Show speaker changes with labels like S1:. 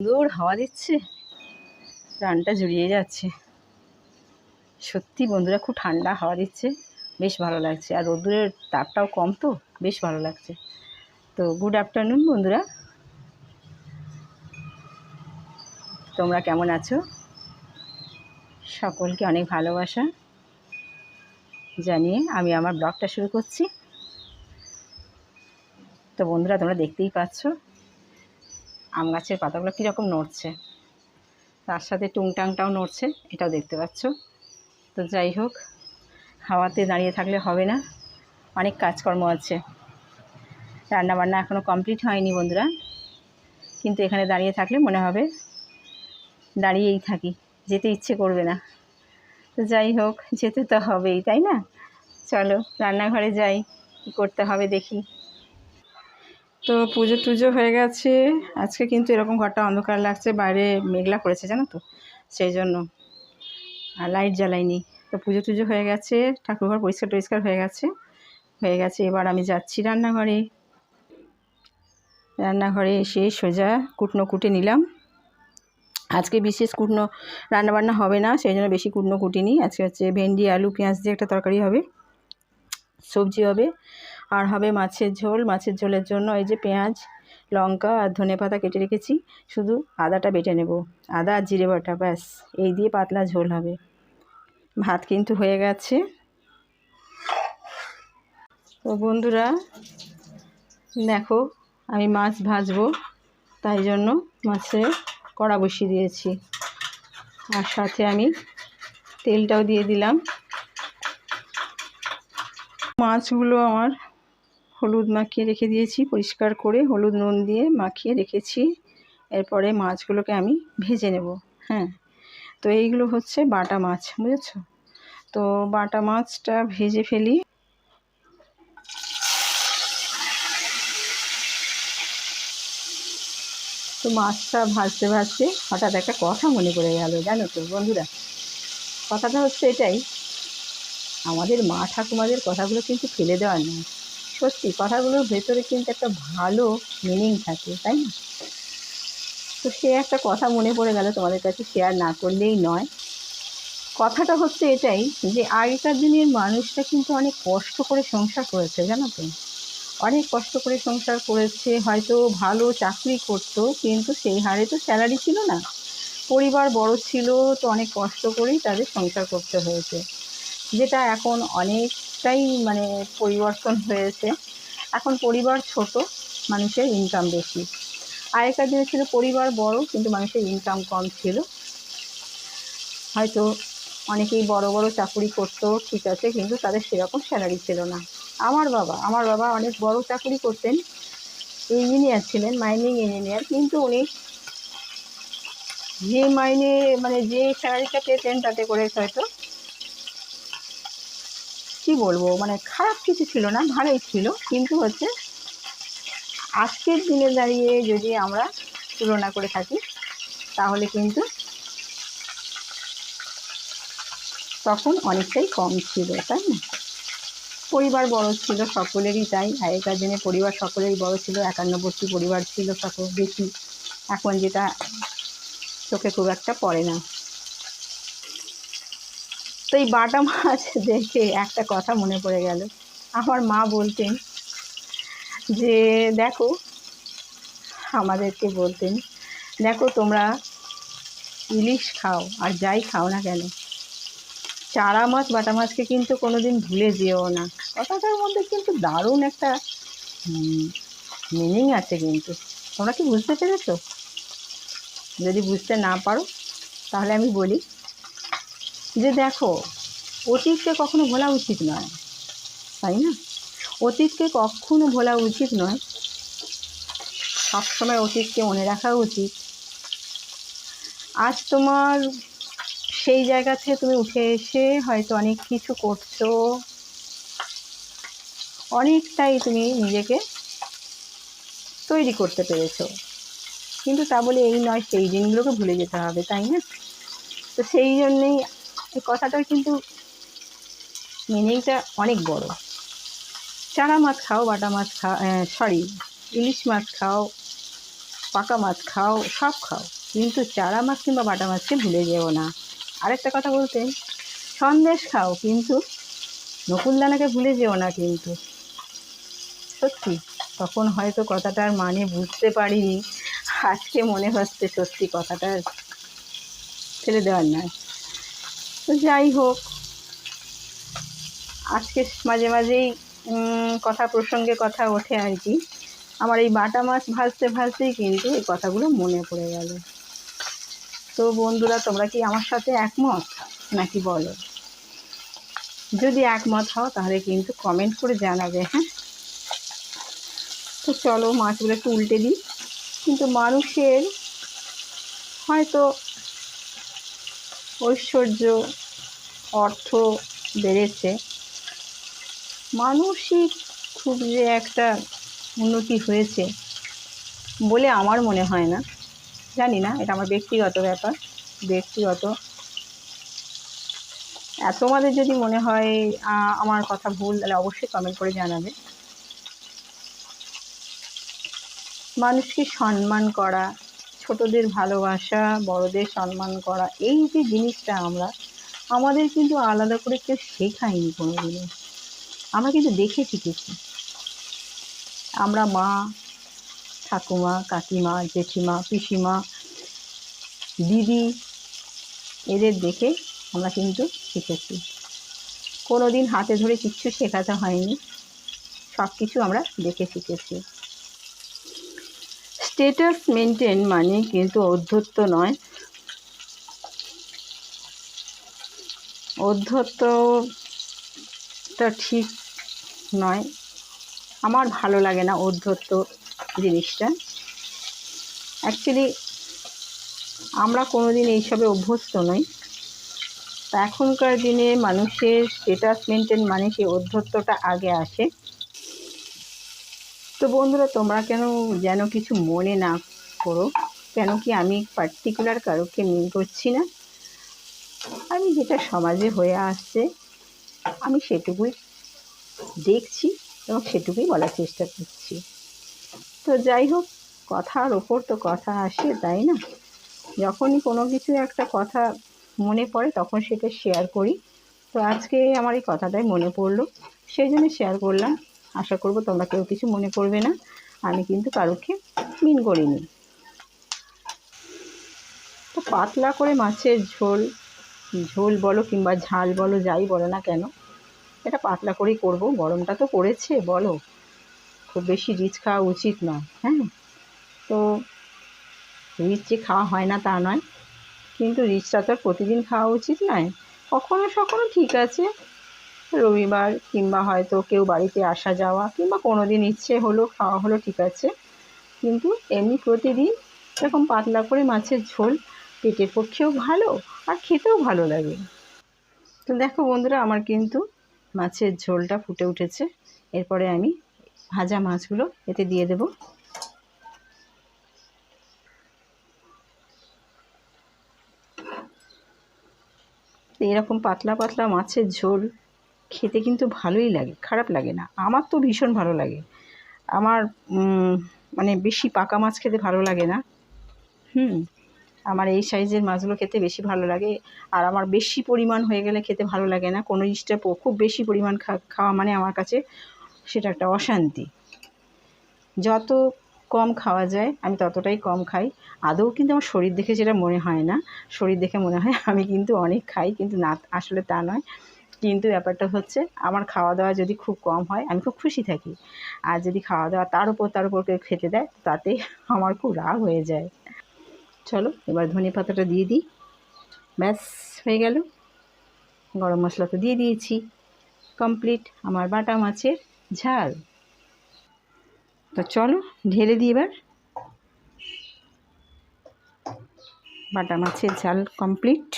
S1: সুন্দর হাওয়া দিচ্ছে। প্রাণটা জুড়িয়ে যাচ্ছে। সত্যি বন্ধুরা, খুব ঠান্ডা হাওয়া দিচ্ছে। বেশ ভালো লাগছে। আর রোদ্দুরের তাপটাও কম তো, বেশ ভালো লাগছে। তো গুড আফটারনুন বন্ধুরা। তোমরা কেমন আছো? সকলকে অনেক ভালোবাসা জানিয়ে আমি আমার ব্লগটা শুরু করছি। তো বন্ধুরা, তোমরা দেখতেই পাচ্ছ আম গাছের পাতাগুলো কীরকম নড়ছে? তার সাথে টুংটাংটাও নড়ছে, এটাও দেখতে পাচ্ছ। তো যাই হোক, হাওয়াতে দাঁড়িয়ে থাকলে হবে না। অনেক কাজকর্ম আছে। রান্নাবান্না এখনও কমপ্লিট হয়নি বন্ধুরা। কিন্তু এখানে দাঁড়িয়ে থাকলে মনে হবে দাঁড়িয়েই থাকি, যেতে ইচ্ছে করবে না। তো যাই হোক, যেতে তো হবেই, তাই না? চলো, রান্নাঘরে যাই, কী করতে হবে দেখি। তো পুজো টুজো হয়ে গেছে। আজকে কিন্তু এরকম ঘরটা অন্ধকার লাগছে, বাইরে মেঘলা করেছে, জানো তো? সেই জন্য। আর লাইট জ্বালাইনি তো পুজো টুজো হয়ে গেছে, ঠাকুরঘর পরিষ্কার টরিষ্কার হয়ে গেছে। হয়ে গেছে, এবার আমি যাচ্ছি রান্নাঘরে। রান্নাঘরে এসে সোজা কুটনো কুটে নিলাম। আজকে বিশেষ কুটনো রান্নাবান্না হবে না, সেই জন্য বেশি কুটনো কুটিনি। আজকে হচ্ছে ভেন্ডি, আলু, পেঁয়াজ দিয়ে একটা তরকারি হবে, সবজি হবে। আর হবে মাছের ঝোল। মাছের ঝোলের জন্য এই যে পেঁয়াজ, লঙ্কা আর ধনে পাতা কেটে রেখেছি। শুধু আদাটা বেটে নেব। আদা আর জিরে বাটা, ব্যাস। এই দিয়ে পাতলা ঝোল হবে। ভাত কিন্তু হয়ে গেছে। তো বন্ধুরা, দেখো আমি মাছ ভাজবো, তাই জন্য মাছে কড়া বসিয়ে দিয়েছি। আর সাথে আমি তেলটাও দিয়ে দিলাম। মাছগুলো আমার হলুদ মাখিয়ে রেখে দিয়েছি, পরিষ্কার করে হলুদ নুন দিয়ে মাখিয়ে রেখেছি। এরপরে মাছগুলোকে আমি ভেজে নেব হ্যাঁ। তো এইগুলো হচ্ছে বাটা মাছ, বুঝেছ? তো বাটা মাছটা ভেজে ফেলি। তো মাছটা ভাজতে ভাজতে হঠাৎ একটা কথা মনে পড়ে গেল, জানো তো বন্ধুরা? কথাটা হচ্ছে এটাই, আমাদের মা ঠাকুমাদের কথাগুলো কিন্তু ফেলে দেওয়ার নয়। সত্যি, কথাগুলোর ভেতরে কিন্তু একটা ভালো মিনিং থাকে, তাই না? তো সে একটা কথা মনে পড়ে গেল তোমাদের কাছে শেয়ার না করলেই নয়। কথাটা হচ্ছে এটাই যে, আগেকার দিনের মানুষরা কিন্তু অনেক কষ্ট করে সংসার করেছে, জানো তো? অনেক কষ্ট করে সংসার করেছে, হয়তো ভালো চাকরি করতো, কিন্তু সেই হারে তো স্যালারি ছিল না। পরিবার বড় ছিল, তো অনেক কষ্ট করেই তাদের সংসার করতে হয়েছে। যেটা এখন অনেকটাই মানে পরিবর্তন হয়েছে। এখন পরিবার ছোট, মানুষের ইনকাম বেশি। আগেকার দিনে ছিল পরিবার বড়, কিন্তু মানুষের ইনকাম কম ছিল। হয়তো অনেকেই বড় বড় চাকুরি করতো ঠিক আছে, কিন্তু তাদের সেরকম স্যালারি ছিল না। আমার বাবা আমার বাবা অনেক বড় চাকরি করতেন। ইঞ্জিনিয়ার ছিলেন মাইনিং ইঞ্জিনিয়ার কিন্তু উনি যে মাইনে মানে যে স্যালারিটা পেতেন তাতে করে হয়তো কি বলব? মানে খারাপ কিছু ছিল না, ভালোই ছিল। কিন্তু হচ্ছে, আজকের দিনে দাঁড়িয়ে যদি আমরা তুলনা করে থাকি, তাহলে কিন্তু তখন অনেকটাই কম ছিল, তাই না? পরিবার বড় ছিল সকলেরই, তাই আগেকার দিনে পরিবার সকলেরই বড় ছিল, একান্নবর্তী পরিবার ছিল সকল বেশি এখন যেটা, চোখে খুব একটা পড়ে না। তো এই বাটা মাছ দেখে একটা কথা মনে পড়ে গেল। আমার মা বলতেন যে, দেখো, আমাদেরকে বলতেন, দেখো তোমরা ইলিশ খাও আর যাই খাও না কেন। চারা মাছ, বাটা মাছকে কিন্তু কোনো দিন ভুলে যেও না। কথাটার মধ্যে কিন্তু দারুণ একটা মিনিং আছে কিন্তু। তোমরা কি বুঝতে পেরেছ? যদি বুঝতে না পারো, তাহলে আমি বলি যে দেখো, অতীতকে কখনো ভোলা উচিত নয়, তাই না? অতীতকে কখনো ভোলা উচিত নয়। সবসময় অতীতকে মনে রাখা উচিত। আজ তোমার সেই জায়গা থেকে তুমি উঠে এসে হয়তো অনেক কিছু করছ। অনেকটাই তুমি নিজেকে তৈরি করতে পেরেছ। কিন্তু তা বলে এই নয়, সেই দিনগুলোকে ভুলে যেতে হবে, তাই না? তো সেই জন্যেই এই কথাটার কিন্তু মিনিংটা অনেক বড়। চারা মাছ খাও, বাটা মাছ খাও সরি ইলিশ মাছ খাও, পাকা মাছ খাও, সব খাও। কিন্তু চারা মাছ কিংবা বাটা মাছকে ভুলে যেও না। আরেকটা কথা বলতে, সন্দেশ খাও, কিন্তু নকুলদানাকে ভুলে যেও না কিন্তু। সত্যি, তখন হয়তো কথাটার মানে বুঝতে পারিনি। আজকে মনে হচ্ছে সত্যি কথাটা ফেলে দেওয়ার নয়। তো যাই হোক। আজকে মাঝে মাঝেই কথা প্রসঙ্গে কথা ওঠে আর কি। আমার এই বাটা মাছ ভাজতে ভাজতেই কিন্তু এই কথাগুলো মনে পড়ে গেল। তো বন্ধুরা, তোমরা কি আমার সাথে একমত? নাকি বলো? যদি একমত হও, তাহলে কিন্তু কমেন্ট করে জানাবে হ্যাঁ? তো চলো মাছগুলো একটু উল্টে দিই। কিন্তু মানুষের হয়তো ঐশ্বর্য, অর্থ বেড়েছে। মানসিক খুব যে একটা উন্নতি হয়েছে বলে আমার মনে হয় না। জানি না, এটা আমার ব্যক্তিগত ব্যাপার। ব্যক্তিগত। তোমাদের যদি মনে হয় আমার কথা ভুল, তাহলে অবশ্যই কমেন্ট করে জানাবে। মানুষকে সম্মান করা ছোটদের ভালোবাসা, বড়দের সম্মান করা, এই যে জিনিসটা আমরা, আমাদের কিন্তু আলাদা করে কেউ শেখায়নি কোনো দিনও আমরা কিন্তু দেখে শিখেছি আমরা মা, ঠাকুমা, কাকিমা, জেঠিমা, পিসিমা, দিদি, এদের দেখে আমরা কিন্তু শিখেছি। কোনো দিন হাতে ধরে কিচ্ছু শেখাতে হয়নি। সব কিছু আমরা দেখে শিখেছি। স্টেটাস মেনটেন মানে কিন্তু অধ্যত্ব নয়। অধ্যত্বটা ঠিক নয়। আমার ভালো লাগে না অধ্যত্ব জিনিসটা। অ্যাকচুয়ালি আমরা কোনো দিন এইসবে অভ্যস্ত নই। এখনকার দিনে মানুষের স্টেটাস মেনটেন মানে সেই অধ্যত্বটা আগে আসে। তো বন্ধুরা, তোমরা কেন যেন কিছু মনে না করো? কেন কি আমি পার্টিকুলার কারোকে মিন করছি না? আমি যেটা সমাজে হয়ে আসছে, আমি সেটুকুই দেখছি এবং সেটুকুই বলার চেষ্টা করছি। তো যাই হোক, কথার ওপর তো কথা আসে, তাই না? যখনই কোনো কিছু একটা কথা মনে পড়ে, তখন সেটা শেয়ার করি। তো আজকে আমার এই কথাটাই মনে পড়ল। সেই জন্য শেয়ার করলাম। আশা করব তোমরা কেউ কিছু মনে করবে না। আমি কিন্তু কারোকে মিন করিনি। তো পাতলা করে মাছের ঝোল ঝোল বলো কিংবা ঝাল বলো, যাই বলো না কেন, এটা পাতলা করেই করব। গরমটা তো পড়েছে, বলো। খুব বেশি রিচ খাওয়া উচিত নয় হ্যাঁ? তো রিচ যে খাওয়া হয় না তা নয়। কিন্তু রিচটা তো প্রতিদিন খাওয়া উচিত নয়। কখনো সখনো ঠিক আছে। রবিবার কিংবা হয়তো কেউ বাড়িতে আসা যাওয়া কিংবা কোনো দিন ইচ্ছে হলো খাওয়া হলো, ঠিক আছে। কিন্তু এমনি প্রতিদিন এরকম পাতলা করে মাছের ঝোল পেটের পক্ষেও ভালো আর খেতেও ভালো লাগে। তো দেখো বন্ধুরা, আমার কিন্তু মাছের ঝোলটা ফুটে উঠেছে। এরপরে আমি ভাজা মাছগুলো এতে দিয়ে দেব। এরকম পাতলা পাতলা মাছের ঝোল খেতে কিন্তু ভালোই লাগে, খারাপ লাগে না। আমার তো ভীষণ ভালো লাগে। আমার মানে বেশি পাকা মাছ খেতে ভালো লাগে না। হুম, আমার এই সাইজের মাছগুলো খেতে বেশি ভালো লাগে। আর আমার বেশি পরিমাণ হয়ে গেলে খেতে ভালো লাগে না। কোনো জিনিসটা খুব বেশি পরিমাণ খাওয়া মানে আমার কাছে সেটা একটা অশান্তি। যত কম খাওয়া যায়, আমি ততটাই কম খাই। আদৌ কিন্তু আমার শরীর দেখে যেটা মনে হয় না, শরীর দেখে মনে হয় আমি কিন্তু অনেক খাই, কিন্তু না, আসলে তা নয়। কিন্তু ব্যাপারটা হচ্ছে আমার খাওয়া দাওয়া যদি খুব কম হয়, আমি খুব খুশি থাকি। আর যদি খাওয়া দাওয়া তার উপর তার উপর কেউ খেতে দেয়, তাতে আমার খুব রাগ হয়ে যায়। চলো, এবার ধনে পাতাটা দিয়ে দিই। ব্যাস, হয়ে গেল। গরম মশলা তো দিয়ে দিয়েছি। কমপ্লিট। আমার বাটা মাছের ঝাল। তো চলো, ঢেলে দিই এবার। বাটা মাছের ঝাল কমপ্লিট।